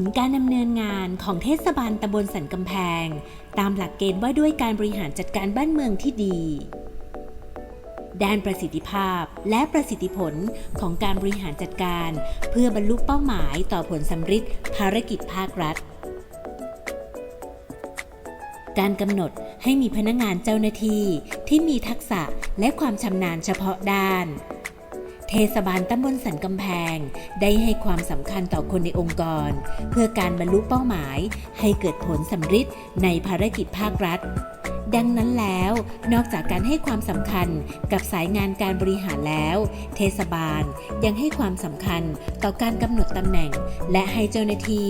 ลการดำเนินงานของเทศบาลตำบลสันกำแพง ตามหลักเกณฑ์ว่าด้วยการบริหารจัดการบ้านเมืองที่ดี ด้านประสิทธิภาพและประสิทธิผลของการบริหารจัดการ เพื่อบรรลุเป้าหมายต่อผลสำฤทธิ์ภารกิจภาครัฐ การกำหนดให้มีพนักงานเจ้าหน้าที่ที่มีทักษะและความชำนาญเฉพาะด้าน เทศบาลตำบลสันกำแพง ได้ให้ความสำคัญต่อคนในองค์กร เพื่อการบรรลุเป้าหมายให้เกิดผลสำฤทธิ์ในภารกิจภาครัฐ ดังนั้นแล้ว นอกจากการให้ความสำคัญกับสายงานการบริหารแล้ว เทศบาลยังให้ความสำคัญต่อการกำหนดตำแหน่ง และให้เจ้าหน้าที่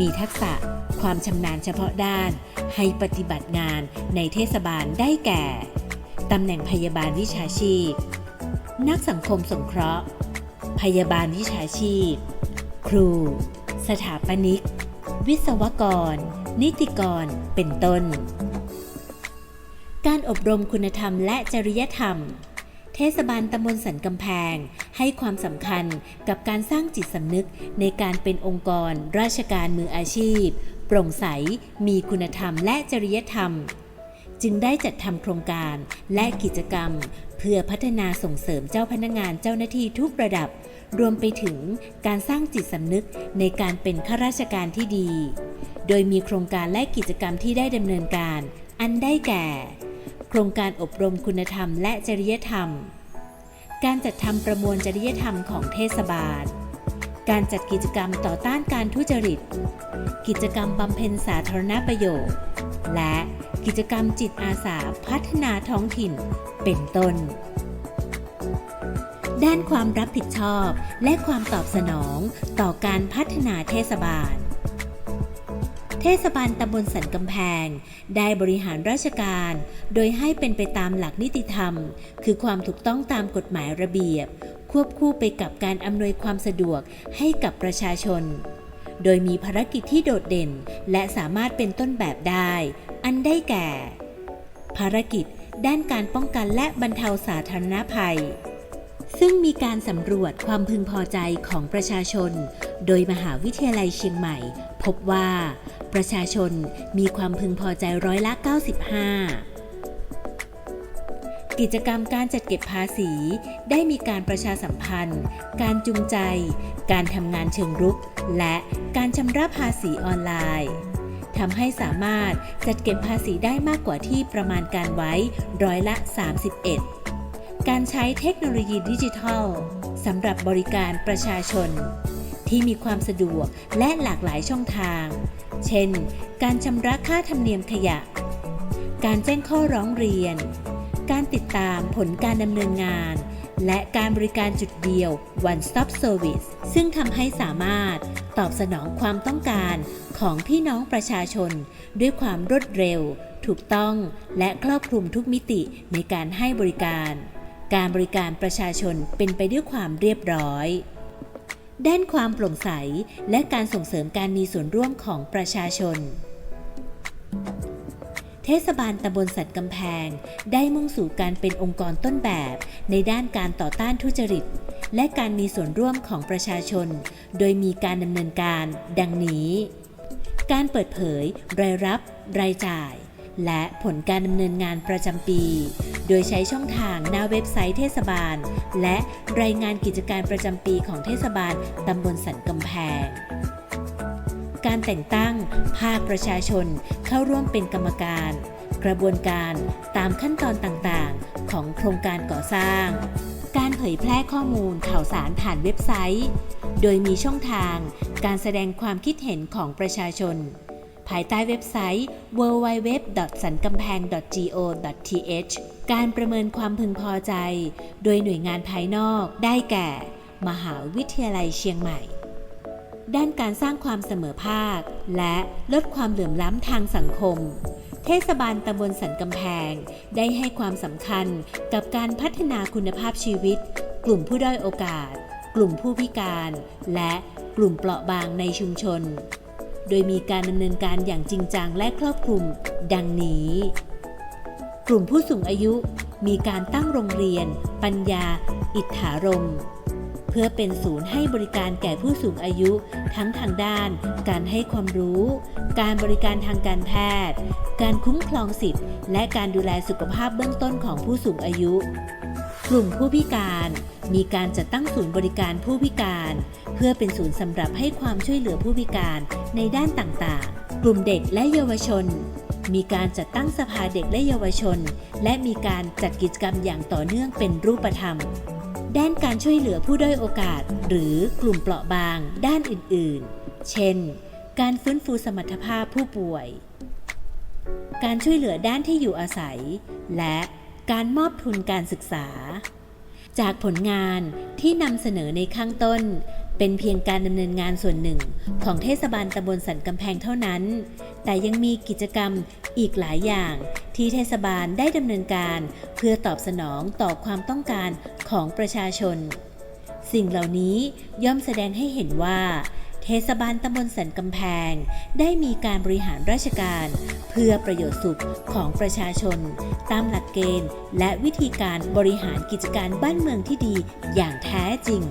มีทักษะความชำนาญเฉพาะด้าน ให้ปฏิบัติงานในเทศบาลได้แก่ตำแหน่งพยาบาลวิชาชีพ นักสังคมสงเคราะห์ พยาบาลวิชาชีพ ครู สถาปนิก วิศวกร นิติกร เป็นต้น การอบรมคุณธรรมและจริยธรรม เทศบาลตำบลสันกำแพง ให้ความสำคัญกับการสร้างจิตสำนึกในการเป็นองค์กร ราชการมืออาชีพ โปร่งใส มีคุณธรรมและจริยธรรมจึงได้จัดทำโครงการและกิจกรรม พื่อพัฒนาส่งเสริมเจ้าพนักงานเจ้าหน้าที่ทุกระดับ รวมไปถึงการสร้างจิตสำนึกในการเป็นข้าราชการที่ดี โดยมีโครงการและกิจกรรมที่ได้ดำเนินการ อันได้แก่ โครงการอบรมคุณธรรมและจริยธรรม การจัดทำประมวลจริยธรรมของเทศบาล การจัดกิจกรรมต่อต้านการทุจริต กิจกรรมบำเพ็ญสาธารณประโยชน์ และกิจกรรมจิตอาสาพัฒนาท้องถิ่น เป็นต้น ด้านความรับผิดชอบและความตอบสนองต่อการพัฒนาเทศบาล เทศบาลตำบลสันกำแพง ได้บริหารราชการ โดยให้เป็นไปตามหลักนิติธรรม คือความถูกต้องตามกฎหมายระเบียบ ควบคู่ไปกับการอำนวยความสะดวกให้กับประชาชนโดยมีภารกิจที่โดดเด่น และสามารถเป็นต้นแบบได้ อันได้แก่ ภารกิจ ด้านการป้องกันและบรรเทาสาธารณภัย ซึ่งมีการสำรวจความพึงพอใจของประชาชน โดยมหาวิทยาลัยเชียงใหม่ พบว่า ประชาชนมีความพึงพอใจร้อยละ 95กิจกรรมการจัดเก็บภาษี ได้มีการประชาสัมพันธ์ การจูงใจ การทำงานเชิงรุก และการชำระภาษีออนไลน์ ทำให้สามารถจัดเก็บภาษีได้มากกว่าที่ประมาณการไว้ร้อยละ 31 การใช้เทคโนโลยีดิจิทัลสำหรับบริการประชาชน ที่มีความสะดวกและหลากหลายช่องทาง เช่น การชำระค่าธรรมเนียมขยะ การแจ้งข้อร้องเรียน การติดตามผลการดำเนินงานและการบริการจุดเดียว One Stop Service ซึ่งทำให้สามารถตอบสนองความต้องการ ของพี่น้องประชาชน ด้วยความรวดเร็ว ถูกต้องและครอบคลุมทุกมิติในการให้บริการ การบริการประชาชนเป็นไปด้วยความเรียบร้อย ด้านความโปร่งใสและการส่งเสริมการมีส่วนร่วมของประชาชนเทศบาลตำบลสัตว์กำแพง ได้มุ่งสู่การเป็นองค์กรต้นแบบ ในด้านการต่อต้านทุจริต และการมีส่วนร่วมของประชาชน โดยมีการดำเนินการ ดังนี้ การเปิดเผย รายรับ รายจ่าย และผลการดำเนินงานประจำปี โดยใช้ช่องทางหน้าเว็บไซต์เทศบาล และรายงานกิจการประจำปีของเทศบาลตำบลสันกำแพงการแต่งตั้ง ภาคประชาชนเข้าร่วมเป็นกรรมการ กระบวนการตามขั้นตอนต่างๆ ของโครงการก่อสร้าง การเผยแพร่ข้อมูลข่าวสารผ่านเว็บไซต์ โดยมีช่องทางการแสดงความคิดเห็นของประชาชน ภายใต้เว็บไซต์ www.sankampang.go.th การประเมินความพึงพอใจ โดยหน่วยงานภายนอกได้แก่ มหาวิทยาลัยเชียงใหม่ ด้านการสร้างความเสมอภาค และลดความเหลื่อมล้ำทางสังคม เทศบาลตำบลสันกำแพง ได้ให้ความสำคัญกับการพัฒนาคุณภาพชีวิต กลุ่มผู้ด้อยโอกาส กลุ่มผู้พิการ และกลุ่มเปราะบางในชุมชน โดยมีการดำเนินการอย่างจริงจังและครอบคลุม ดังนี้ กลุ่มผู้สูงอายุมีการตั้งโรงเรียน ปัญญา อิทธารม พื่อเป็นศูนย์ให้บริการแก่ผู้สูงอายุ ทั้งทางด้าน การให้ความรู้ การบริการทางการแพทย์ การคุ้มครองสิทธิ์ และการดูแลสุขภาพเบื้องต้นของผู้สูงอายุ กลุ่มผู้พิการ มีการจัดตั้งศูนย์บริการผู้พิการ เพื่อเป็นศูนย์สำหรับให้ความช่วยเหลือผู้พิการในด้านต่างๆ กลุ่มเด็กและเยาวชนมีการจัดตั้งสภาเด็กและเยาวชน และมีการจัดกิจกรรมอย่างต่อเนื่องเป็นรูปธรรม ด้านการช่วยเหลือผู้ด้อยโอกาส หรือกลุ่มเปราะบาง ด้านอื่นๆ เช่น การฟื้นฟูสมรรถภาพผู้ป่วย การช่วยเหลือด้านที่อยู่อาศัย และการมอบทุนการศึกษา จากผลงานที่นำเสนอในข้างต้น เป็นเพียงการดำเนินงานส่วนหนึ่ง ของเทศบาลตำบลสันกำแพงเท่านั้น แต่ยังมีกิจกรรมอีกหลายอย่าง ที่เทศบาลได้ดำเนินการ เพื่อตอบสนองต่อความต้องการของประชาชน สิ่งเหล่านี้ย่อมแสดงให้เห็นว่า เทศบาลตำบลสันกำแพง ได้มีการบริหารราชการ เพื่อประโยชน์สุขของประชาชน ตามหลักเกณฑ์ และวิธีการบริหารกิจการบ้านเมืองที่ดีอย่างแท้จริง